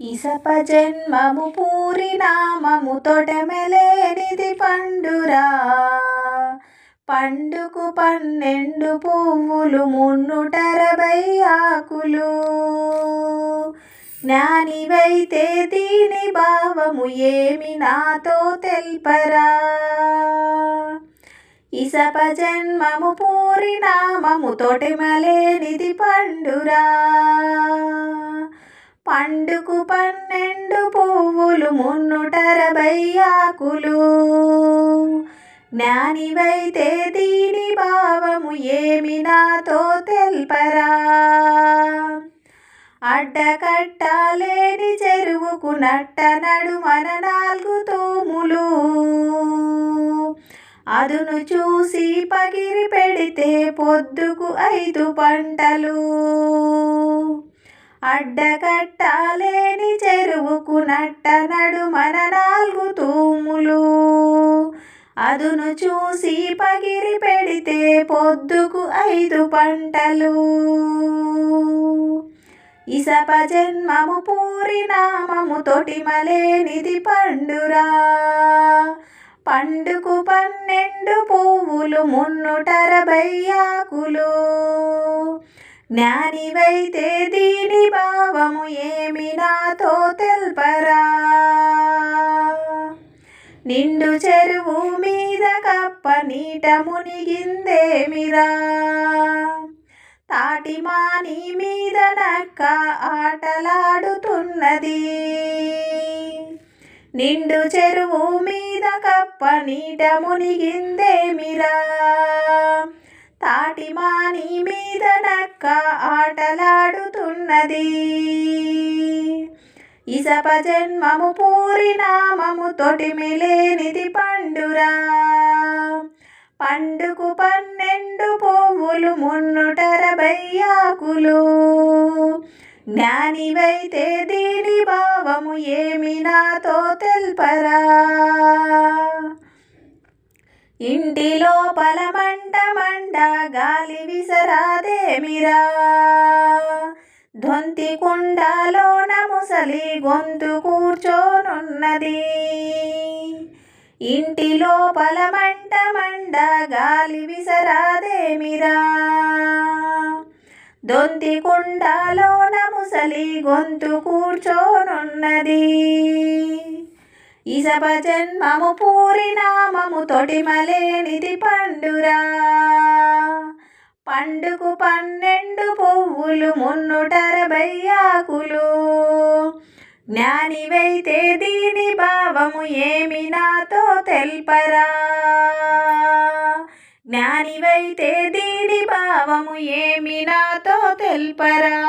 ఇసప జన్మము పూరి నామము తొడమెలేనిది పండురా. పండుకు పన్నెండు పువ్వులు మున్నుటరవై ఆకులు. జ్ఞానివైతే దీని భావము ఏమి నాతో తెల్పరా. ఇసప జన్మము పూరి నామము తొటిమలేనిది పండురా. పండుకు పన్నెండు పువ్వులు మున్నుటరవై ఆకులు జ్ఞానివైతే దీని భావము ఏమి నాతో తెల్పరా? అడ్డకట్టాలేని చెరువుకు నట్ట నడుమన నాలుగు తూములు. అదును చూసి పగిరి పెడితే పొద్దుకు ఐదు పంటలు. అడ్డకట్టాలేని చెరువుకు నట్ట నడుమన నాలుగు తూములు. అదును చూసి పగిరి పెడితే పొద్దుకు ఐదు పంటలు. ఇసప జన్మము పూరి నామము తొటిమలేనిది పండురా. పండుకు పన్నెండు పువ్వులు మున్నుటరబై ఆకులు జ్ఞానివైతే దీని భావము ఏమి నాతో తెల్పరా? నిండు చెరువు మీద కప్ప నీట మునిగిందేమిరా తాటి మాని మీద నక్క ఆటలాడుతున్నది. నిండు చెరువు మీద కప్ప నీట మునిగిందేమిరా తాటిమాని మీద నక్క ఆటలాడుతున్నది. ఇసప జన్మము పూరి నామము తొటిమిలేనిది పండురా. పండుకు పన్నెండు పువ్వులు మున్నుటరబై ఆకులు జ్ఞానివైతే దీని భావము ఏమి నాతో తెల్పరా. ఇంటి లోపల గాలి విసరాదేమిరా దొంతి కుండలోన ముసలి గొంతు కూర్చోనున్నది. ఇంటి లోపల మంట మండ గాలి విసరాదేమిరా దొంతి కుండలోన ముసలి గొంతు కూర్చోనున్నది. ఇసప జన్మము పూరి నామము తొటిమలేనిది పండురా. పండుకు పన్నెండు పువ్వులు మున్నుటరబై ఆకులు జ్ఞానివైతే దీని భావము ఏమి నాతో తెల్పరా. జ్ఞానివైతే దీని భావము ఏమి నాతో తెల్పరా.